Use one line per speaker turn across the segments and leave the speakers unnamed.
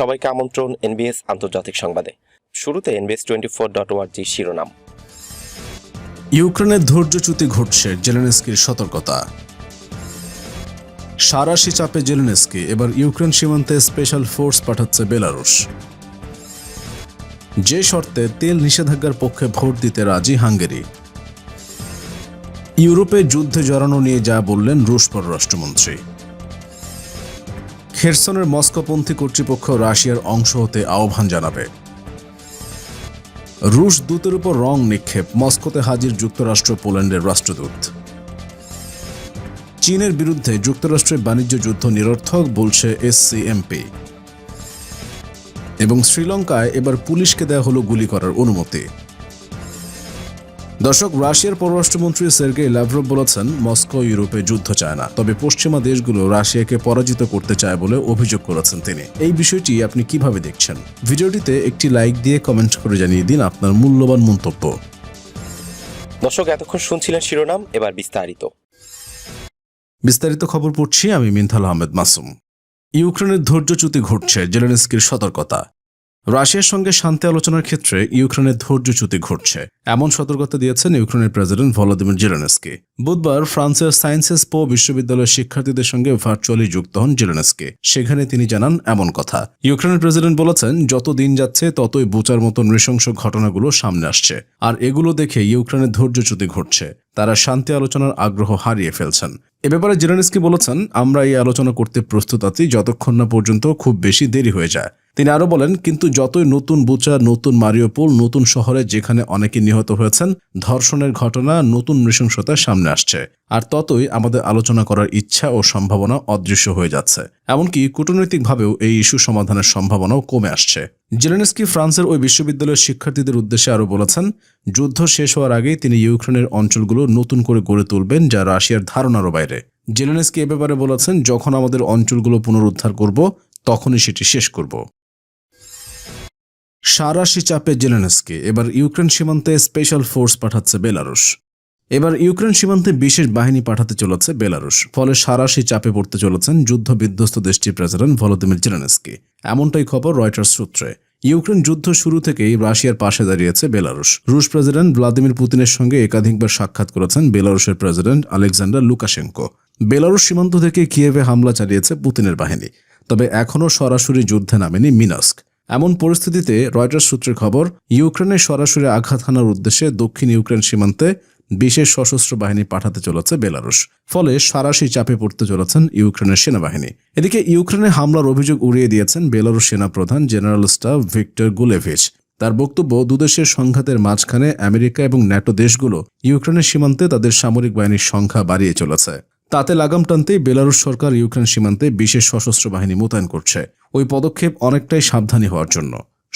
সবাইকে আমন্ত্রণ এনবিএস আন্তর্জাতিক সংবাদে শুরুতে এনবিএস টোয়েন্টি ফোর ডট ওয়ার্জি শিরোনাম
ইউক্রেনের ধৈর্যচ্যুতি ঘটছে জেলেনস্কির সতর্কতা সারাশি চাপে জেলেনস্কি এবার ইউক্রেন সীমান্তে স্পেশাল ফোর্স পাঠাচ্ছে বেলারুশ যে শর্তে তেল নিষেধাজ্ঞার পক্ষে ভোট দিতে রাজি হাঙ্গেরি ইউরোপে যুদ্ধে জড়ানো নিয়ে যা বললেন রুশ পররাষ্ট্রমন্ত্রী খেরসনের মস্কোপন্থী কর্তৃপক্ষ রাশিয়ার অংশ হতে আহ্বান জানাবে রুশ দূতের উপর রং নিক্ষেপ মস্কোতে হাজির যুক্তরাষ্ট্র পোল্যান্ডের রাষ্ট্রদূত চীনের বিরুদ্ধে যুক্তরাষ্ট্রের বাণিজ্য যুদ্ধ নিরর্থক বলছে এসসিএমপি এবং শ্রীলঙ্কায় এবার পুলিশকে দেয়া হলো গুলি করার অনুমতি দর্শক রাশিয়ার পররাষ্ট্রমন্ত্রী সের্গেই লাভরভ বলেছেন মস্কো ইউরোপে যুদ্ধ চায় না তবে পশ্চিমা দেশগুলো রাশিয়াকে পরাজিত করতে চায় বলে অভিযোগ করেছেন তিনি এই বিষয়টি আপনি কিভাবে দেখছেন ভিডিওটিতে একটি লাইক দিয়ে কমেন্ট করে জানিয়ে দিন আপনার মূল্যবান মন্তব্য
দর্শক এতক্ষণ শুনছিলেন শিরোনাম এবার বিস্তারিত
বিস্তারিত খবর পড়ছি আমি মিনথাল আহমেদ মাসুম ইউক্রেনের ধৈর্যচ্যুতি ঘটছে জেলেনস্কির সতর্কতা রাশিয়ার সঙ্গে শান্তি আলোচনার ক্ষেত্রে ইউক্রেনের ধৈর্যচ্যুতি ঘটছে এমন সতর্কতা দিয়েছেন ইউক্রেনের প্রেসিডেন্ট ভলোদিমির জেলেনস্কি বুধবার ফ্রান্সের সায়েন্সেস পো বিশ্ববিদ্যালয়ের শিক্ষার্থীদের সঙ্গে ভার্চুয়ালি যুক্ত হন জেলেনস্কি সেখানে তিনি জানান এমন কথা ইউক্রেনের প্রেসিডেন্ট বলেছেন যত দিন যাচ্ছে ততই বোচার মতো নৃশংস ঘটনাগুলো সামনে আসছে আর এগুলো দেখে ইউক্রেনের ধৈর্যচ্যুতি ঘটছে তারা শান্তি আলোচনার আগ্রহ হারিয়ে ফেলছেন এ ব্যাপারে জিরানিস্কি বলেছেন আমরা এই আলোচনা করতে প্রস্তুত আছি যতক্ষণ না পর্যন্ত খুব বেশি দেরি হয়ে যায় তিনি আরও বলেন কিন্তু যতই নতুন বুচা নতুন মারিওপোল নতুন শহরে যেখানে অনেকে নিহত হয়েছেন ধর্ষণের ঘটনা নতুন নৃশংসতা সামনে আসছে আর ততই আমাদের আলোচনা করার ইচ্ছা ও সম্ভাবনা অদৃশ্য হয়ে যাচ্ছে এমনকি কূটনৈতিকভাবেও এই ইস্যু সমাধানের সম্ভাবনাও কমে আসছে জেলেনস্কি ফ্রান্সের ওই বিশ্ববিদ্যালয়ের শিক্ষার্থীদের উদ্দেশ্যে আরও বলেছেন যুদ্ধ শেষ হওয়ার আগেই তিনি ইউক্রেনের অঞ্চলগুলো নতুন করে গড়ে তুলবেন যা রাশিয়ার ধারণারও বাইরে জেলেনস্কি এ ব্যাপারে বলেছেন যখন আমাদের অঞ্চলগুলো পুনরুদ্ধার করব তখনই সেটি শেষ করব সারাশি চাপে জেলেনস্কি এবার ইউক্রেন সীমান্তে স্পেশাল ফোর্স পাঠাচ্ছে বেলারুশ এবার ইউক্রেন সীমান্তে বিশেষ বাহিনী পাঠাতে চলেছে বেলারুশ ফলে সারাশি চাপে পড়তে চলেছেন যুদ্ধ বিধ্বস্ত দেশটির প্রেসিডেন্ট ভলোদিমির জেলেনস্কি এমনটাই খবর রয়টার্স সূত্রে ইউক্রেন যুদ্ধ শুরু থেকেই রাশিয়ার পাশে দাঁড়িয়েছে বেলারুশ রুশ প্রেসিডেন্ট ভ্লাদিমির পুতিনের সঙ্গে একাধিকবার সাক্ষাৎ করেছেন বেলারুশের প্রেসিডেন্ট আলেকজান্ডার লুকাশেঙ্কো বেলারুশ সীমান্ত থেকে কিয়েভে হামলা চালিয়েছে পুতিনের বাহিনী তবে এখনও সরাসরি যুদ্ধে নামেনি মিনাস্ক এমন পরিস্থিতিতে রয়টার্স সূত্রের খবর ইউক্রেনে সরাসরি আঘাত হানার উদ্দেশ্যে দক্ষিণ ইউক্রেন সীমান্তে বিশেষ সশস্ত্র বাহিনী পাঠাতে চলেছে বেলারুশ ফলে সারাশি চাপে পড়তে চলেছেন ইউক্রেনের সেনাবাহিনী এদিকে ইউক্রেনে হামলার অভিযোগ উড়িয়ে দিয়েছেন বেলারুশ সেনাপ্রধান জেনারেল স্টাফ ভিক্টর গুলেভিচ তার বক্তব্য দুদেশের সংঘাতের মাঝখানে আমেরিকা এবং ন্যাটো দেশগুলো ইউক্রেনের সীমান্তে তাদের সামরিক বাহিনীর সংখ্যা বাড়িয়ে চলেছে তাতে লাগাম টানতে বেলারুশ সরকার ইউক্রেন সীমান্তে বিশেষ সশস্ত্র বাহিনী মোতায়েন করছে ওই পদক্ষেপ অনেকটাই সাবধানী হওয়ার জন্য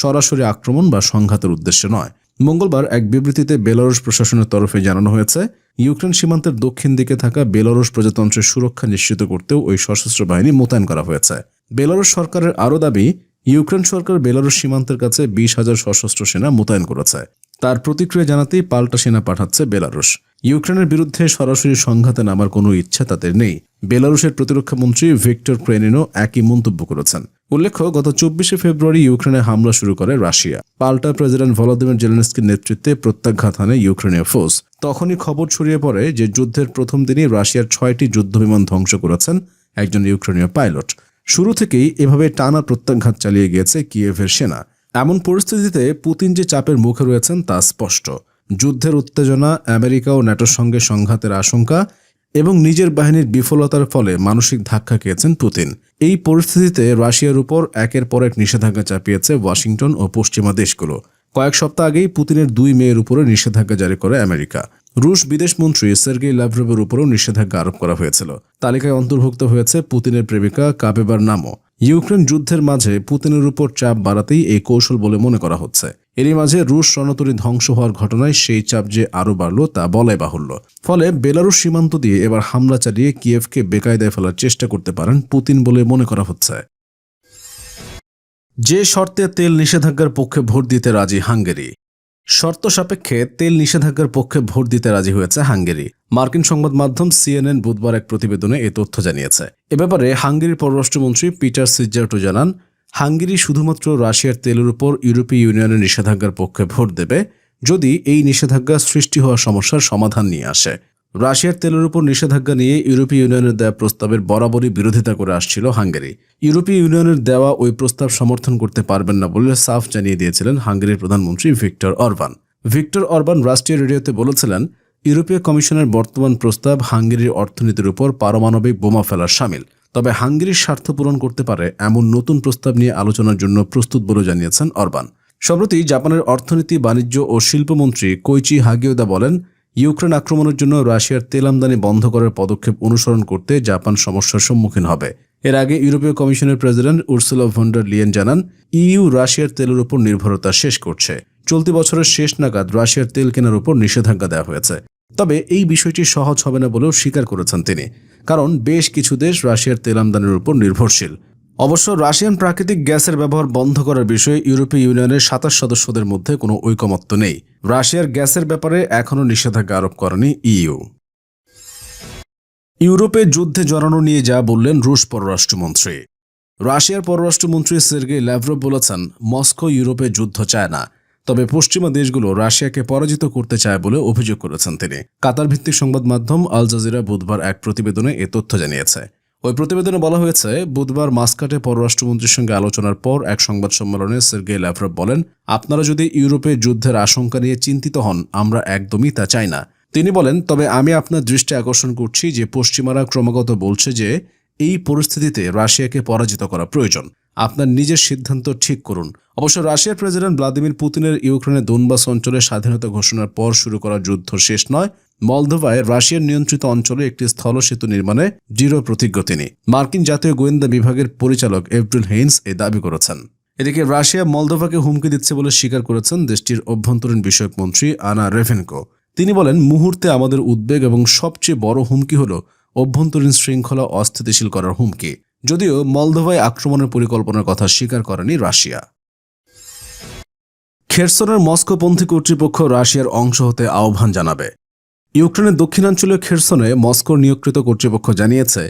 সরাসরি আক্রমণ বা সংঘাতের উদ্দেশ্যে নয় মঙ্গলবার এক বিবৃতিতে বেলারুশ প্রশাসনের তরফে জানানো হয়েছে ইউক্রেন সীমান্তের দক্ষিণ দিকে থাকা বেলারুশ প্রজাতন্ত্রের সুরক্ষা নিশ্চিত করতেও ওই সশস্ত্র বাহিনী মোতায়েন করা হয়েছে বেলারুশ সরকারের আরও দাবি ইউক্রেন সরকার বেলারুশ সীমান্তের কাছে বিশ হাজার সশস্ত্র সেনা মোতায়েন করেছে তার প্রতিক্রিয়া জানাতেই পাল্টা সেনা পাঠাচ্ছে বেলারুশ ইউক্রেনের বিরুদ্ধে সরাসরি সংঘাতে নামার কোনো ইচ্ছা তাদের নেই বেলারুশের প্রতিরক্ষা মন্ত্রী ভিক্টর ক্রেনিনো একই মন্তব্য করেছেন উল্লেখ্য গত চব্বিশে ফেব্রুয়ারি ইউক্রেনে হামলা শুরু করে রাশিয়া পাল্টা প্রেসিডেন্ট ভলাদিমির জেলেনস্কির নেতৃত্বে প্রত্যাঘাত হানে ইউক্রেনীয় ফোর্স তখনই খবর ছড়িয়ে পড়ে যে যুদ্ধের প্রথম দিনই রাশিয়ার ছয়টি যুদ্ধবিমান ধ্বংস করেছেন একজন ইউক্রেনীয় পাইলট শুরু থেকেই এভাবে টানা প্রত্যাঘাত চালিয়ে গিয়েছে কিয়েভের সেনা এমন পরিস্থিতিতে পুতিন যে চাপের মুখে রয়েছেন তা স্পষ্ট যুদ্ধের উত্তেজনা আমেরিকা ও ন্যাটোর সঙ্গে সংঘাতের আশঙ্কা এবং নিজের বাহিনীর বিফলতার ফলে মানসিক ধাক্কা খেয়েছেন পুতিন এই পরিস্থিতিতে রাশিয়ার উপর একের পর এক নিষেধাজ্ঞা চাপিয়েছে ওয়াশিংটন ও পশ্চিমা দেশগুলো কয়েক সপ্তাহ আগেই পুতিনের দুই মেয়ের উপরে নিষেধাজ্ঞা জারি করে আমেরিকা রুশ বিদেশমন্ত্রী সের্গেই লাভরোভের উপরেও নিষেধাজ্ঞা আরোপ করা হয়েছিল তালিকায় অন্তর্ভুক্ত হয়েছে পুতিনের প্রেমিকা কাবেবার নামও ইউক্রেন যুদ্ধের মাঝে পুতিনের উপর চাপ বাড়াতেই এই কৌশল বলে মনে করা হচ্ছে এরই মাঝে রুশ রণতরী ধ্বংস হওয়ার ঘটনায় সেই চাপ যে আরও বাড়ল তা বলাই বাহুল্য ফলে বেলারুশ সীমান্ত দিয়ে এবার হামলা চালিয়ে কিয়েভকে বেকায়দায় ফেলার চেষ্টা করতে পারেন পুতিন বলে মনে করা হচ্ছে যে শর্তে তেল নিষেধাজ্ঞার পক্ষে ভোট দিতে রাজি হাঙ্গেরি শর্ত সাপেক্ষে তেল নিষেধাজ্ঞার পক্ষে ভোট দিতে রাজি হয়েছে হাঙ্গেরি মার্কিন সংবাদ মাধ্যম সিএনএন বুধবার এক প্রতিবেদনে এ তথ্য জানিয়েছে এ ব্যাপারে হাঙ্গেরির পররাষ্ট্রমন্ত্রী পিটার সিজার্টো জানান হাঙ্গেরি শুধুমাত্র রাশিয়ার তেলের উপর ইউরোপীয় ইউনিয়নের নিষেধাজ্ঞার পক্ষে ভোট দেবে যদি এই নিষেধাজ্ঞা সৃষ্টি হওয়া সমস্যার সমাধান নিয়ে আসে রাশিয়ার তেলের উপর নিষেধাজ্ঞা নিয়ে ইউরোপীয় ইউনিয়নের দেওয়া প্রস্তাবের বরাবরই বিরোধিতা করে আসছিল হাঙ্গেরি ইউরোপীয় ইউনিয়নের দেওয়া ওই প্রস্তাব সমর্থন করতে পারবেন না বলে সাফ জানিয়ে দিয়েছিলেন হাঙ্গেরির প্রধানমন্ত্রী ভিক্টর অরবান ভিক্টর অরবান রাষ্ট্রীয় রেডিওতে বলেছিলেন ইউরোপীয় কমিশনের বর্তমান প্রস্তাব হাঙ্গেরির অর্থনীতির উপর পারমাণবিক বোমা ফেলার সামিল তবে হাঙ্গেরির স্বার্থ পূরণ করতে পারে এমন নতুন প্রস্তাব নিয়ে আলোচনার জন্য প্রস্তুত বলে জানিয়েছেন অরবান সম্প্রতি জাপানের অর্থনীতি বাণিজ্য ও শিল্পমন্ত্রী কৈচি হাগিওদা বলেন ইউক্রেন আক্রমণের জন্য রাশিয়ার তেল আমদানি বন্ধ করার পদক্ষেপ অনুসরণ করতে জাপান সমস্যার সম্মুখীন হবে এর আগে ইউরোপীয় কমিশনের প্রেসিডেন্ট উর্সুলা ভন্ডার লিয়েন জানান ইইউ রাশিয়ার তেলের উপর নির্ভরতা শেষ করছে চলতি বছরের শেষ নাগাদ রাশিয়ার তেল কেনার উপর নিষেধাজ্ঞা দেওয়া হয়েছে তবে এই বিষয়টি সহজ হবে না বলেও স্বীকার করেছেন তিনি কারণ বেশ কিছু দেশ রাশিয়ার তেল আমদানির উপর নির্ভরশীল অবশ্য রাশিয়ান প্রাকৃতিক গ্যাসের ব্যবহার বন্ধ করার বিষয়ে ইউরোপীয় ইউনিয়নের সাতাশ সদস্যদের মধ্যে কোনো ঐকমত্য নেই রাশিয়ার গ্যাসের ব্যাপারে এখনও নিষেধাজ্ঞা আরোপ করেনি ইইউ ইউরোপে যুদ্ধে জড়ানো নিয়ে যা বললেন রুশ পররাষ্ট্রমন্ত্রী রাশিয়ার পররাষ্ট্রমন্ত্রী সের্গেই ল্যাভরভ বলেছেন মস্কো ইউরোপে যুদ্ধ চায় না তবে পশ্চিমা দেশগুলো রাশিয়াকে পরাজিত করতে চায় বলে অভিযোগ করেছেন তিনি কাতার ভিত্তিক সংবাদ মাধ্যম আল জাজিরা বুধবার এক প্রতিবেদনে এ তথ্য জানিয়েছে ওই প্রতিবেদনে বলা হয়েছে বুধবার মাস্কাটে পররাষ্ট্রমন্ত্রীর সঙ্গে আলোচনার পর এক সংবাদ সম্মেলনে সের্গে ল্যাভরভ বলেন আপনারা যদি ইউরোপে যুদ্ধের আশঙ্কা নিয়ে চিন্তিত হন আমরা একদমই তা চাই না তিনি বলেন তবে আমি আপনার দৃষ্টি আকর্ষণ করছি যে পশ্চিমারা ক্রমাগত বলছে যে এই পরিস্থিতিতে রাশিয়াকে পরাজিত করা প্রয়োজন আপনার নিজের সিদ্ধান্ত ঠিক করুন অবশ্য রাশিয়ার প্রেসিডেন্ট ভ্লাদিমির পুতিনের ইউক্রেনের দোনবাস অঞ্চলে স্বাধীনতা ঘোষণার পর শুরু করা যুদ্ধ শেষ নয় মলদোভায় রাশিয়ার নিয়ন্ত্রিত অঞ্চলে একটি স্থল সেতু নির্মাণে দৃঢ় প্রতিজ্ঞ তিনি মার্কিন জাতীয় গোয়েন্দা বিভাগের পরিচালক এভড্রিল হেইন্স এ দাবি করেছেন এদিকে রাশিয়া মলদোভাকে হুমকি দিচ্ছে বলে স্বীকার করেছেন দেশটির অভ্যন্তরীণ বিষয়ক মন্ত্রী আনা রেভেনকো তিনি বলেন মুহূর্তে আমাদের উদ্বেগ এবং সবচেয়ে বড় হুমকি হল অভ্যন্তরীণ শৃঙ্খলা অস্থিতিশীল করার হুমকি যদিও মলদোভায় আক্রমণের পরিকল্পনার কথা স্বীকার করেনি রাশিয়া খেরসনের মস্কোপন্থী কর্তৃপক্ষ রাশিয়ার অংশ হতে আহ্বান জানাবে ইউক্রেনের দক্ষিণাঞ্চলীয় খেরসনে মস্কোর নিয়োগকৃত কর্তৃপক্ষ জানিয়েছে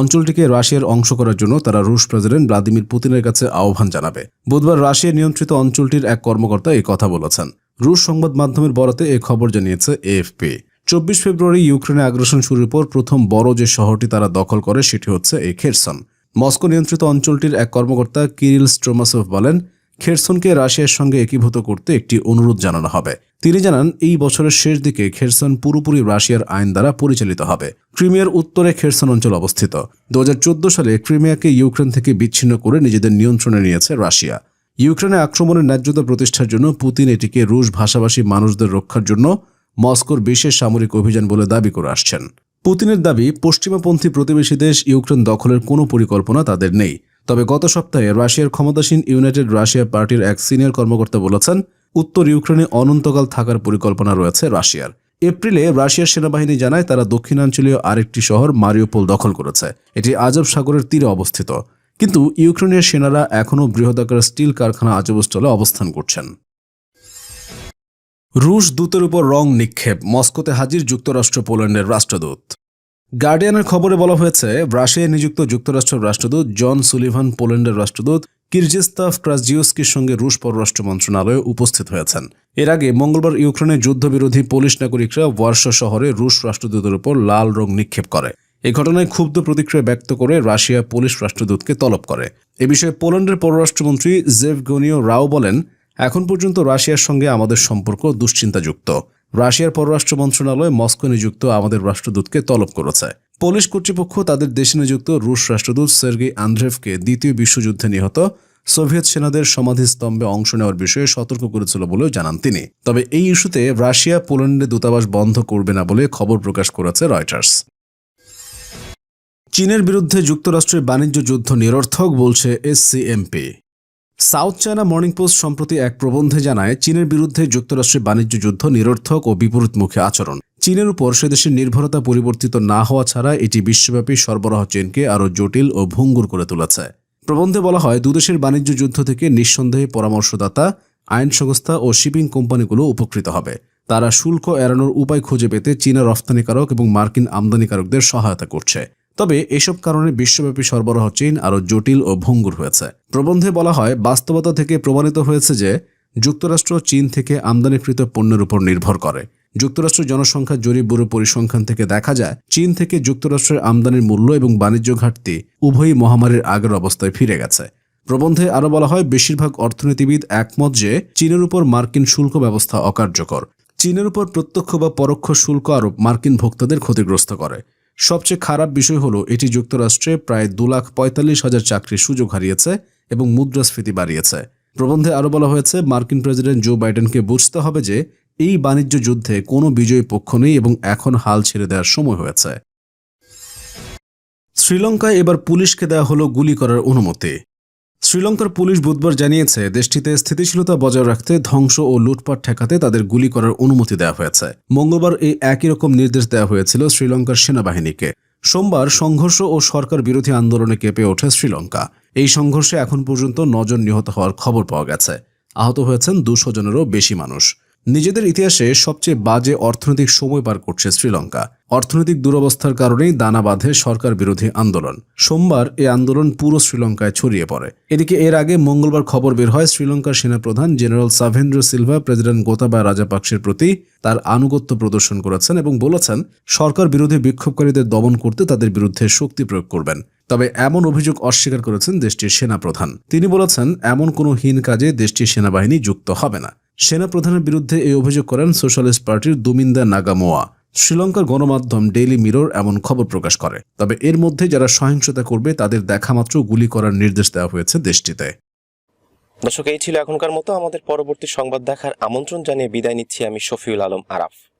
অঞ্চলটিকে রাশিয়ার অংশ করার জন্য তারা রুশ প্রেসিডেন্ট ভ্লাদিমির পুতিনের কাছে আহ্বান জানাবে বুধবার রাশিয়া নিয়ন্ত্রিত অঞ্চলটির এক কর্মকর্তা এই কথা বলেছেন রুশ সংবাদ মাধ্যমের বরাতে এ খবর জানিয়েছে এএফপি চব্বিশ ফেব্রুয়ারি ইউক্রেনে আগ্রাসন শুরুর পর প্রথম বড় যে শহরটি তারা দখল করে সেটি হচ্ছে এই খেরসন মস্কো নিয়ন্ত্রিত অঞ্চলটির এক কর্মকর্তা কিরিল স্ট্রোমাসভ বলেন খেরসনকে রাশিয়ার সঙ্গে একীভূত করতে একটি অনুরোধ জানানো হবে তিনি জানান এই বছরের শেষ দিকে খেরসন পুরোপুরি রাশিয়ার আইন দ্বারা পরিচালিত হবে ক্রিমিয়ার উত্তরে খেরসন অঞ্চল অবস্থিত দু সালে ক্রিমিয়াকে ইউক্রেন থেকে বিচ্ছিন্ন করে নিজেদের নিয়ন্ত্রণে নিয়েছে রাশিয়া ইউক্রেনে আক্রমণের ন্যায্যতা প্রতিষ্ঠার জন্য পুতিন এটিকে রুশ ভাষাভাষী মানুষদের রক্ষার জন্য মস্কোর বিশেষ সামরিক অভিযান বলে দাবি করে আসছেন পুতিনের দাবি পশ্চিমাপন্থী প্রতিবেশী দেশ ইউক্রেন দখলের কোনো পরিকল্পনা তাদের নেই তবে গত সপ্তাহে রাশিয়ার ক্ষমতাসীন ইউনাইটেড রাশিয়া পার্টির এক সিনিয়র কর্মকর্তা বলেছেন উত্তর ইউক্রেনে অনন্তকাল থাকার পরিকল্পনা রয়েছে রাশিয়ার এপ্রিলে রাশিয়ার সেনাবাহিনী জানায় তারা দক্ষিণাঞ্চলীয় আরেকটি শহর মারিওপোল দখল করেছে এটি আজব সাগরের তীরে অবস্থিত কিন্তু ইউক্রেনের সেনারা এখনও বৃহদাকার স্টিল কারখানা আজবস্থলে অবস্থান করছেন রুশ দূতের উপর রং নিক্ষেপ মস্কোতে হাজির যুক্তরাষ্ট্র পোল্যান্ডের রাষ্ট্রদূত গার্ডিয়ানের খবরে বলা হয়েছে রাশিয়ায় নিযুক্ত যুক্তরাষ্ট্রের রাষ্ট্রদূত জন সুলিভান পোল্যান্ডের রাষ্ট্রদূত কিরজিস্তাফ ক্রাসজিউস্কির সঙ্গে রুশ পররাষ্ট্র মন্ত্রণালয়ে উপস্থিত হয়েছেন এর আগে মঙ্গলবার ইউক্রেনের যুদ্ধবিরোধী পোলিশ নাগরিকরা ওয়ার্সা শহরে রুশ রাষ্ট্রদূতের উপর লাল রং নিক্ষেপ করে এ ঘটনায় ক্ষুব্ধ প্রতিক্রিয়া ব্যক্ত করে রাশিয়া পোলিশ রাষ্ট্রদূতকে তলব করে এ বিষয়ে পোল্যান্ডের পররাষ্ট্রমন্ত্রী গোনিও রাও বলেন এখন পর্যন্ত রাশিয়ার সঙ্গে আমাদের সম্পর্ক দুশ্চিন্তাযুক্ত রাশিয়ার পররাষ্ট্র মন্ত্রণালয় মস্কো নিযুক্ত আমাদের রাষ্ট্রদূতকে তলব করেছে পোলিশ কর্তৃপক্ষ তাদের দেশে নিযুক্ত রুশ রাষ্ট্রদূত সের্গি আন্দ্রেভকে দ্বিতীয় বিশ্বযুদ্ধে নিহত সোভিয়েত সেনাদের সমাধিস্তম্ভে অংশ নেওয়ার বিষয়ে সতর্ক করেছিল বলেও জানান তিনি তবে এই ইস্যুতে রাশিয়া পোল্যান্ডে দূতাবাস বন্ধ করবে না বলে খবর প্রকাশ করেছে রয়টার্স চীনের বিরুদ্ধে যুক্তরাষ্ট্রের বাণিজ্য যুদ্ধ নিরর্থক বলছে SCMP South China Morning Post সম্প্রতি এক প্রবন্ধে জানায় চীনের বিরুদ্ধে যুক্তরাষ্ট্রের বাণিজ্য যুদ্ধ নিরর্থক ও বিপরীতমুখী আচরণ চীনের উপর সেদেশের নির্ভরতা পরিবর্তিত না হওয়া ছাড়া এটি বিশ্বব্যাপী সরবরাহ চেনকে আরও জটিল ও ভঙ্গুর করে তুলেছে প্রবন্ধে বলা হয় দুদেশের বাণিজ্য যুদ্ধ থেকে নিঃসন্দেহে পরামর্শদাতা আইন সংস্থা ও শিপিং কোম্পানিগুলো উপকৃত হবে তারা শুল্ক এড়ানোর উপায় খুঁজে পেতে চীনা রফতানিকারক এবং মার্কিন আমদানিকারকদের সহায়তা করছে তবে এসব কারণে বিশ্বব্যাপী সরবরাহ চেইন আরও জটিল ও ভঙ্গুর হয়েছে প্রবন্ধে বলা হয় বাস্তবতা থেকে প্রমাণিত হয়েছে যে যুক্তরাষ্ট্র চীন থেকে আমদানিকৃত পণ্যের উপর নির্ভর করে যুক্তরাষ্ট্র জনসংখ্যা জরিপ ব্যুরো পরিসংখ্যান থেকে দেখা যায় চীন থেকে যুক্তরাষ্ট্রের আমদানির মূল্য এবং বাণিজ্য ঘাটতি উভয়ই মহামারীর আগের অবস্থায় ফিরে গেছে প্রবন্ধে আরও বলা হয় বেশিরভাগ অর্থনীতিবিদ একমত যে চীনের উপর মার্কিন শুল্ক ব্যবস্থা অকার্যকর চীনের উপর প্রত্যক্ষ বা পরোক্ষ শুল্ক আরোপ মার্কিন ভোক্তাদের ক্ষতিগ্রস্ত করে সবচেয়ে খারাপ বিষয় হলো এটি যুক্তরাষ্ট্রে প্রায় দু লাখ পঁয়তাল্লিশ হাজার চাকরির সুযোগ হারিয়েছে এবং মুদ্রাস্ফীতি বাড়িয়েছে প্রবন্ধে আরও বলা হয়েছে মার্কিন প্রেসিডেন্ট জো বাইডেনকে বুঝতে হবে যে এই বাণিজ্য যুদ্ধে কোনো বিজয়ী পক্ষ নেই এবং এখন হাল ছেড়ে দেওয়ার সময় হয়েছে শ্রীলঙ্কায় এবার পুলিশকে দেওয়া হলো গুলি করার অনুমতি শ্রীলঙ্কার পুলিশ বুধবার জানিয়েছে দেশটিতে স্থিতিশীলতা বজায় রাখতে ধ্বংস ও লুটপাট ঠেকাতে তাদের গুলি করার অনুমতি দেওয়া হয়েছে মঙ্গলবার এই একই রকম নির্দেশ দেওয়া হয়েছিল শ্রীলঙ্কার সেনাবাহিনীকে সোমবার সংঘর্ষ ও সরকার বিরোধী আন্দোলনে কেঁপে ওঠে শ্রীলঙ্কা এই সংঘর্ষে এখন পর্যন্ত নজন নিহত হওয়ার খবর পাওয়া গেছে আহত হয়েছেন দুশো জনেরও বেশি মানুষ নিজেদের ইতিহাসে সবচেয়ে বাজে অর্থনৈতিক সময় পার করছে শ্রীলঙ্কা অর্থনৈতিক দুরবস্থার কারণেই দানা বাঁধে সরকার বিরোধী আন্দোলন সোমবার এ আন্দোলন পুরো শ্রীলঙ্কায় ছড়িয়ে পড়ে এদিকে এর আগে মঙ্গলবার খবর বের হয় শ্রীলঙ্কার সেনাপ্রধান জেনারেল সাভেন্দ্র সিলভা প্রেসিডেন্ট গোতাবায় রাজাপাক্সের প্রতি তার আনুগত্য প্রদর্শন করেছেন এবং বলেছেন সরকার বিরোধী বিক্ষোভকারীদের দমন করতে তাদের বিরুদ্ধে শক্তি প্রয়োগ করবেন তবে এমন অভিযোগ অস্বীকার করেছেন দেশটির সেনাপ্রধান তিনি বলেছেন এমন কোনো হীন কাজে দেশটির সেনাবাহিনী যুক্ত হবে না সেনাপ্রধানের বিরুদ্ধে এই অভিযোগ করেন সোশ্যালিস্ট পার্টির দুমিন্দা নাগামোয়া শ্রীলঙ্কার গণমাধ্যম ডেইলি মিরর এমন খবর প্রকাশ করে তবে এর মধ্যে যারা সহিংসতা করবে তাদের দেখামাত্র গুলি করার নির্দেশ দেওয়া হয়েছে দেশটিতে
দর্শক এই ছিল এখনকার মতো আমাদের পরবর্তী সংবাদ দেখার আমন্ত্রণ জানিয়ে বিদায় নিচ্ছি আমি শফিউল আলম আরাফ